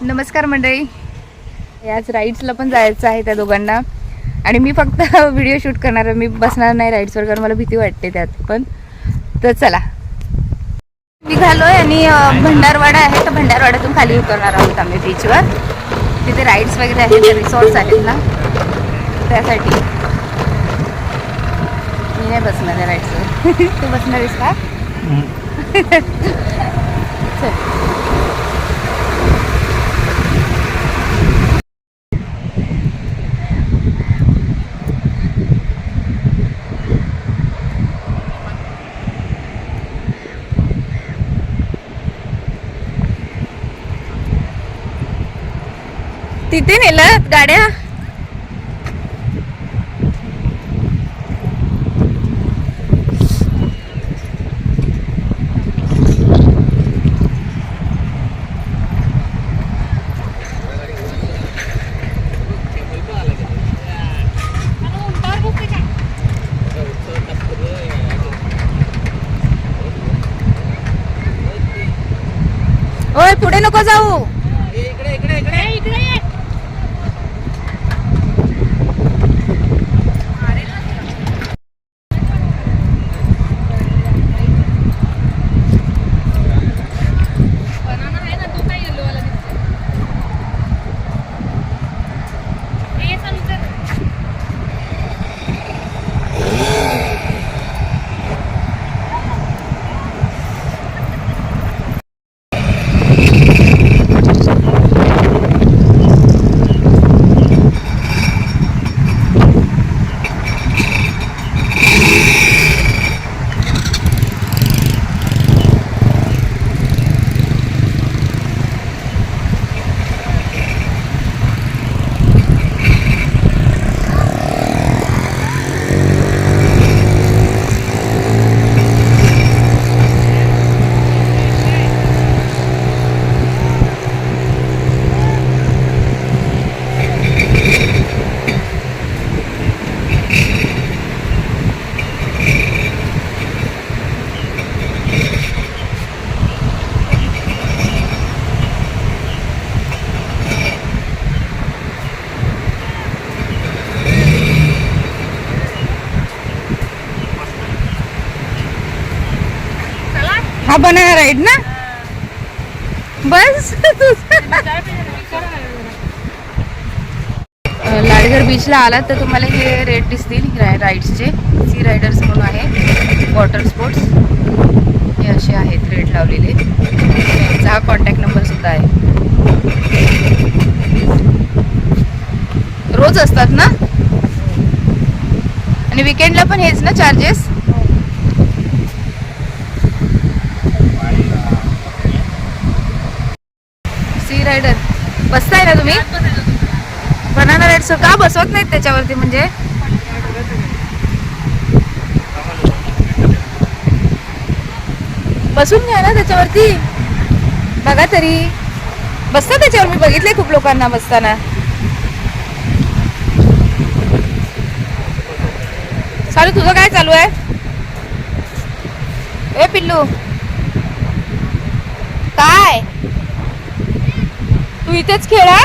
नमस्कार मंडळी. याच राईड्सला पण जायचं आहे त्या दोघांना. आणि मी फक्त व्हिडिओ शूट करणार आहे. मी बसणार नाही राईड्सवर कारण मला भीती वाटते त्यात पण. तर चला. निघालोय आणि भंडारवाडा आहे. तर भंडारवाड्यातून खाली उतरणार आहोत आम्ही बीचवर तिथे राईड्स वगैरे आहेत. रिसॉर्ट्स आहेत ना. त्यासाठी. मी नाही बसणार आहे राईड्सवर तू बसणार आहेस का? तिथे नेलं गाड्या ओय पुढे नको जाऊ बनाना राईड ना? बस. लाडघर बीचला आलात तर तुम्हाला हे रेट दिसतील राईड्सचे सी रायडर्स म्हणून आहे वॉटर स्पोर्ट्स हे असे आहेत रेट लावलेले. त्यांचा हा कॉन्टॅक्ट नंबर सुद्धा आहे. रोज असतात ना? आणि विकेंडला पण हेच ना चार्जेस सी रायडर बसताय ना तुम्ही? बनाना राईड्स का बसवत नाहीत त्याच्यावरती म्हणजे? बसून घ्या ना त्याच्यावरती. बघा तरी. बसता त्याच्यावर? मी बघितले खूप लोकांना बसताना. चालू तुझं काय चालू आहे? ए पिल्लू. काय? तू इथेच खेळा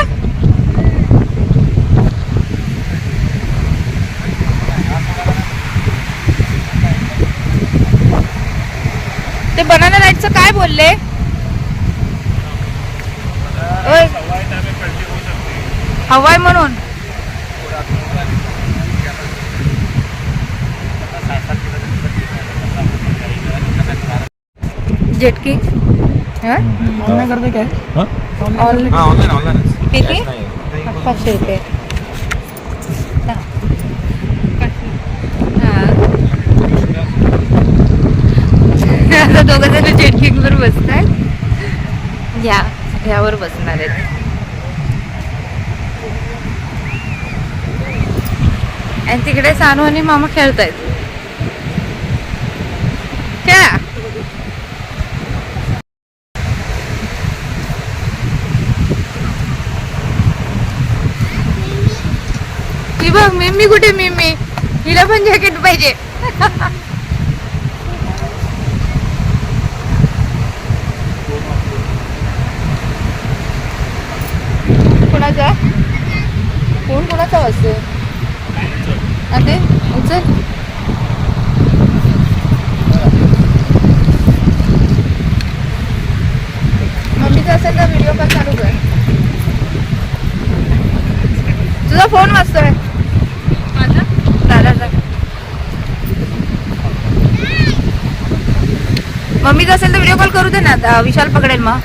ते बनाना राईटचं काय बोलले? हवाय म्हणून. जेटकी हा? ऑनलाईन. ऑनलाईन ऑनलाईन किती? पाचशे रुपये. आता दोघं जण जेटकिंग वर बसतात या यावर बसणार आहेत. आणि तिकडे सानू आणि मामा खेळतायत. खेळा मी मिमी कुठे मिमी हिला पण जॅकेट पाहिजे. कोणाचा? कोण कोणाचा वाजतोय ते उचल मम्मीचा असेल तर व्हिडिओ कॉल चालू कर तुझा फोन वाजतोय दादाचा मम्मीचा असेल तर व्हिडिओ कॉल करू दे ना विशाल पकडेल मग.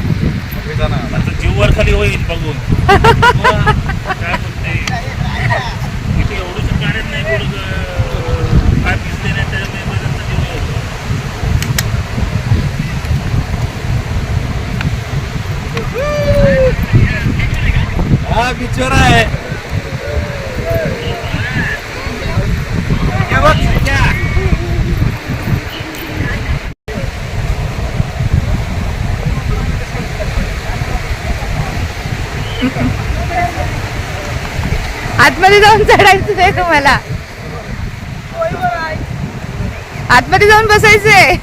आता जीव वर खाली होईल बघून. मग काय बोलते इथे एवढंच गाड्यात नाही बोल काय दिसते नाही त्याच्या मेंबरांचा जीव येतो हा बिचोरा आहे हे बघ, सध्या. आतमध्ये जाऊन चढायचं नाही तुम्हाला. आतमध्ये जाऊन बसायचंय.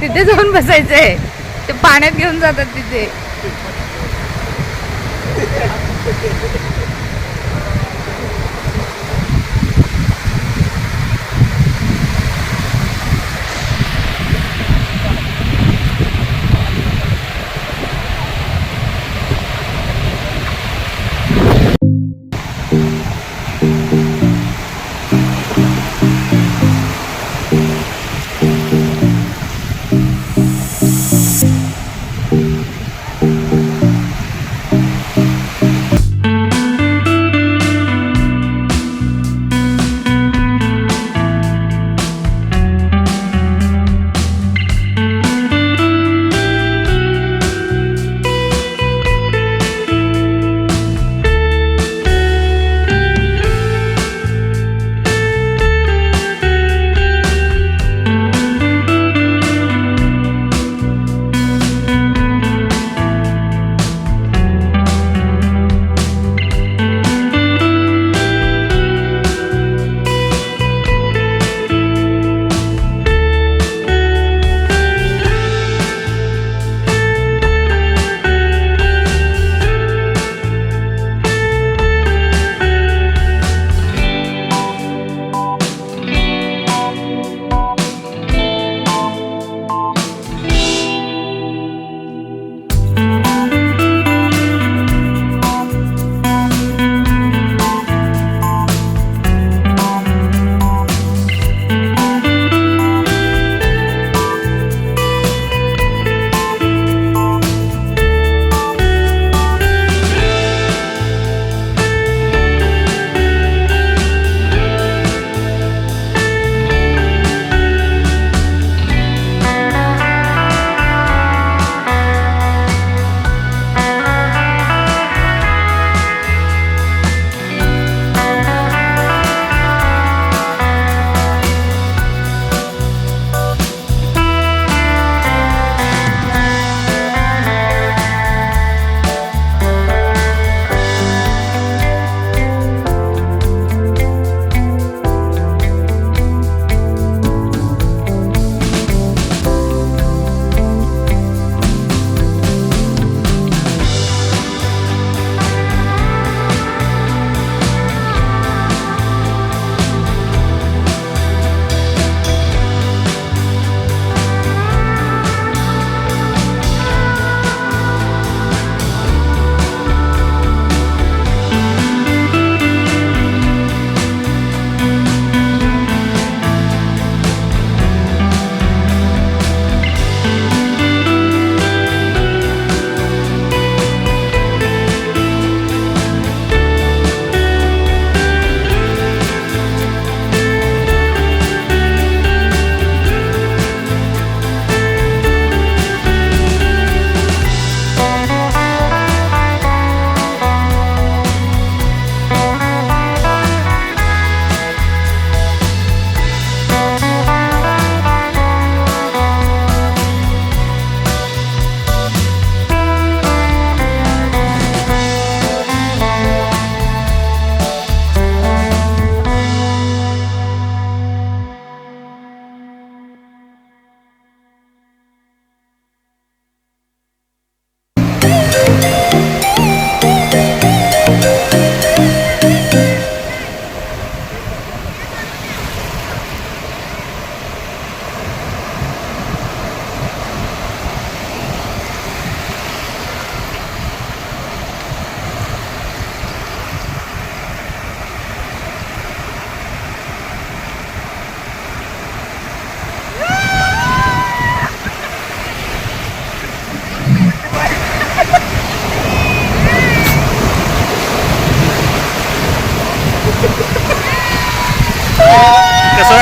तिथे जाऊन बसायचंय. ते पाण्यात घेऊन जातात तिथे.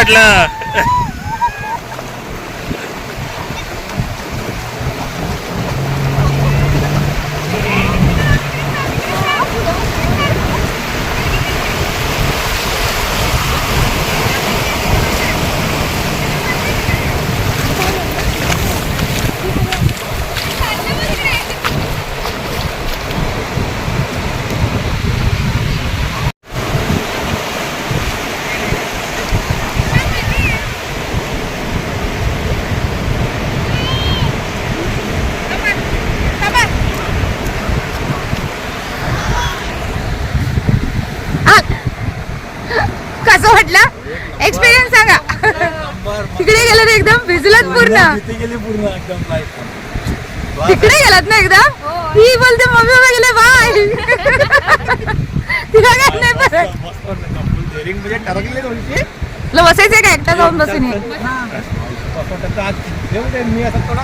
कसं वाटलं कसं वाटलं एक्सपिरियन्स सांगा तिकडे गेलं ना एकदम भिजलत पूर्ण? तिथे गेली पूर्ण एकदम तिकडे गेलात ना एकदम? ही. बोलते मम्मी बाबा गेले बाय. तिला काय नाही परत मस्त वाटलं कपूल डेअरिंग म्हणजे तुला बसायचंय का एकटा जाऊन बसून? ये. असं वाटतं आज येऊ दे, मी असं थोडा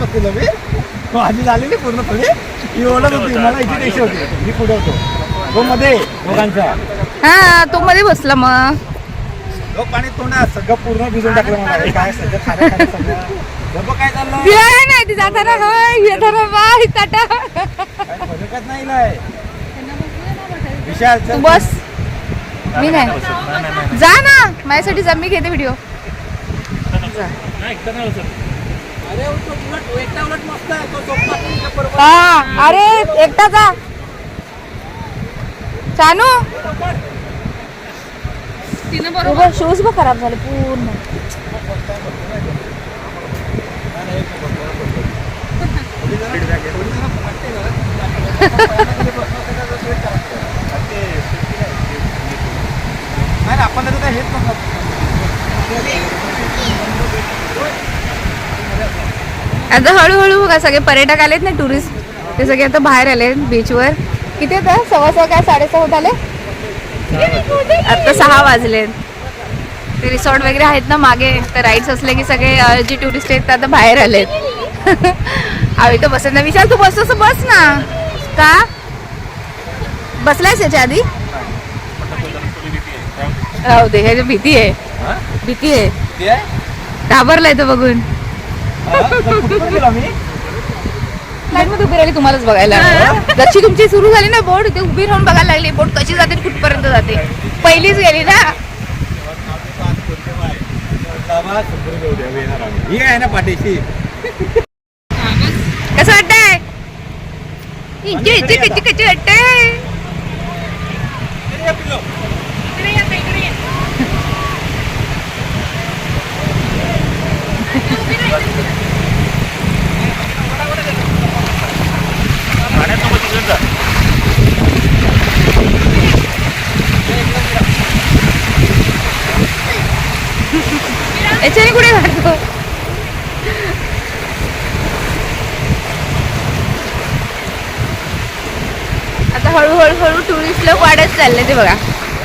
बसलेलो मी माझी पूर्ण थोडी. ही होती मला इथे टेन्शन होती. मी पुढे होतो. तो मध्ये दोघांचा. हा तो मध्ये बसला मग. लोक पाणी तोंडात. सगळं पूर्ण भिजून टाकलं मला काय सगळं खाणं खाणं सगळं. गप्प काय चाललं. तिला काय नाही ती जाताना होय येताना बाय टाटा काय फरकच नाही लय विशाल तू चल. बस. मी नाही. जा ना. माझ्यासाठी जा मी घेते व्हिडिओ. अरे तो उलट एकटा उलट मस्त आहे. तो झोपला की इथे बरोबर. हा अरे एकटा जा. चानू. बरोबर शूज बघ खराब झाले पूर्ण. आपण काय हेच आता हळूहळू बघा सगळे पर्यटक आलेत ना टुरिस्ट ते सगळे आता बाहेर आले बीचवर किती आता? सव्वा सहा काय साडेसहा होत आले आता सहा वाजले. ते रिसॉर्ट वगैरे आहेत ना मागे तर राईड्स असले की सगळे जे टुरिस्ट आहेत ते आता बाहेर आलेत. आम्ही तर बसत ना विचार तू बसतोस तर बस ना. का? बसलायस याच्या आधी? राहू दे ह्याची भीती आहे. हा? भीती आहे? घाबरलाय तो बघून हा? तर कुठपर्यंत गेला मी लाईन मध्ये उभी राहिली तुम्हालाच बघायला. जशी तुमची सुरू झाली ना बोट ते उभी राहून बघायला लागली. बोट कशी जाते कुठपर्यंत जाते. पहिलीच गेली ना. ही आहे ना पाठीशी कसं वाटतंय? इच्छी इच्छी कच्ची कच्ची वाटतंय. पाण्यासोबत तिकडे जा. याच्याने कुठे काढतो आता हळूहळू हळू टुरिस्ट लोक वाढत चालले ते बघा.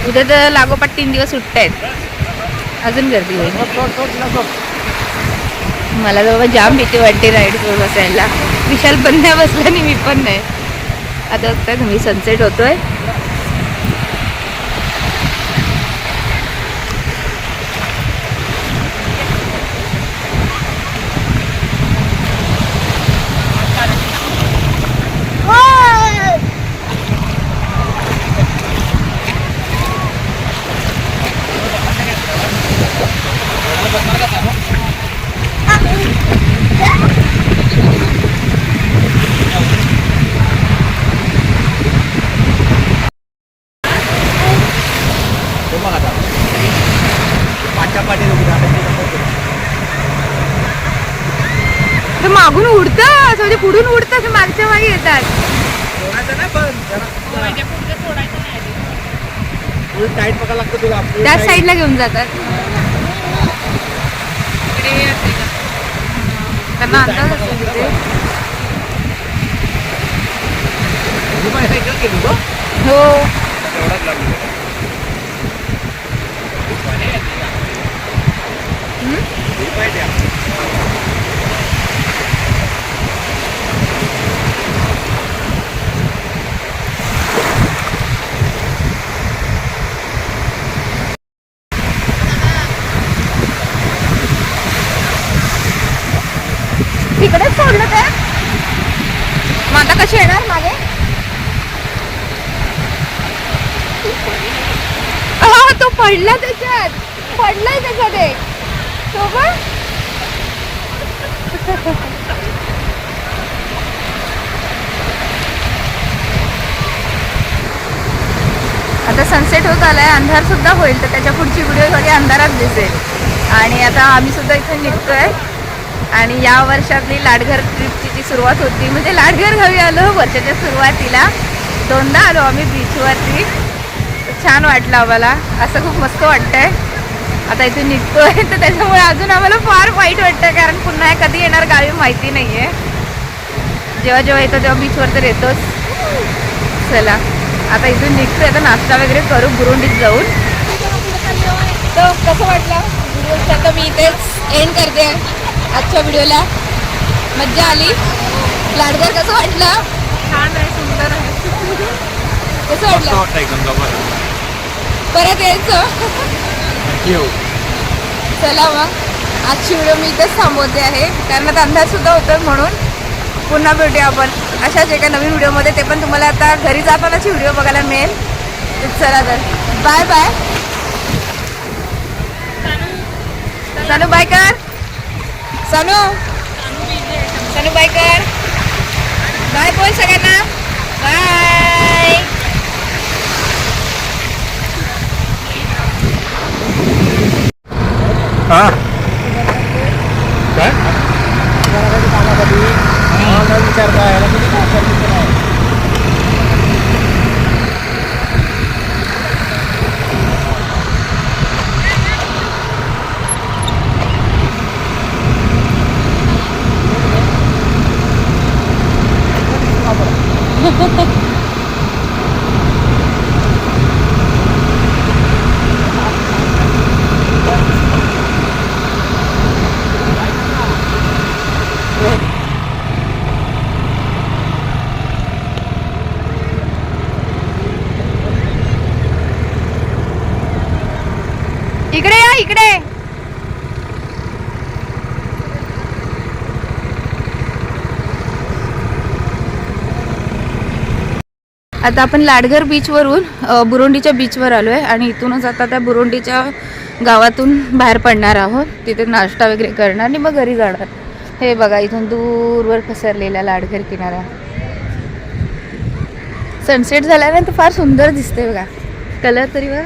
उद्या तर लागोपाठ तीन दिवस सुट्ट्या आहेत. अजून गर्दी होईल. मला जवळ जाम भीती वाटते राईड्सवर बसायला. विशाल पण नाही बसला आणि मी पण नाही. आता बघताय तुम्ही सनसेट होतोय तो बघ आता पाठ्या पाठी तर मागून उडतं असं म्हणजे पुढून उडतं असं मागच्या मागे येतात सोडायचं ना पण जरा फुल टाईट पकडा लागतो तुला full त्या. साईडला घेऊन जातात. त्यांना अंदाज असेल तिथे. हो. तेवढाच तिकडेच सोडलं ते मग आता कशी येणार मागे? हा तो पडला त्याच्यात. पडलाय त्याच्यात एक तो पण आता सनसेट होत आलाय. अंधार सुद्धा होईल तर त्याच्या पुढची व्हिडिओ थोडी अंधारात दिसेल. आणि आता आम्ही सुद्धा इथे निघतोय. आणि या वर्षातली लाडघर ट्रिपची जी सुरुवात होती म्हणजे लाडघर घरी आलो वर्षाच्या सुरुवातीला दोनदा आलो आम्ही बीचवरती छान वाटलं आम्हाला. असं खूप मस्त वाटतंय. आता इथून निघतोय तर त्याच्यामुळे अजून आम्हाला फार वाईट वाटतं कारण पुन्हा हे कधी येणार गावी माहिती नाही आहे जेव्हा जेव्हा येतो तेव्हा बीचवर तर येतोच. चला आता इथून निघतोय आता नाश्ता वगैरे करू बुरुंडीत जाऊन. तर कसं वाटलं? आता तर मी इथेच एंड करते. आजच्या व्हिडिओला मज्जा आली. लाडघर कसं वाटलं? छान आहे सुंदर आहे. कसं वाटलं? वाटतं एकदम जबरदस्त परत यायचं. चला मग. आजची व्हिडिओ मी इथेच थांबवते आहे. कारण आता अंदाज सुद्धा होतो म्हणून पुन्हा भेटूया आपण. अशाच एका नवीन व्हिडिओमध्ये. ते पण तुम्हाला आता घरी जातानाची व्हिडिओ बघायला मिळेल. चला तर. Bye bye. सानू बाय कर. सानू सानू बाय कर बाय बोल सगळ्यांना बाय हा काय विचार इकडे. आता आपण लाडघर बीचवरून अ, बुरुंडीच्या बीचवर आलो आहे आणि इथूनच आता त्या बुरुंडीच्या गावातून बाहेर पडणार आहोत. तिथे नाश्ता वगैरे करणार आणि मग घरी जाणार. हे बघा इथून दूरवर पसरलेला लाडघर किनारा सनसेट झाल्यानंतर फार सुंदर दिसते बघा. कलर तरी बघा.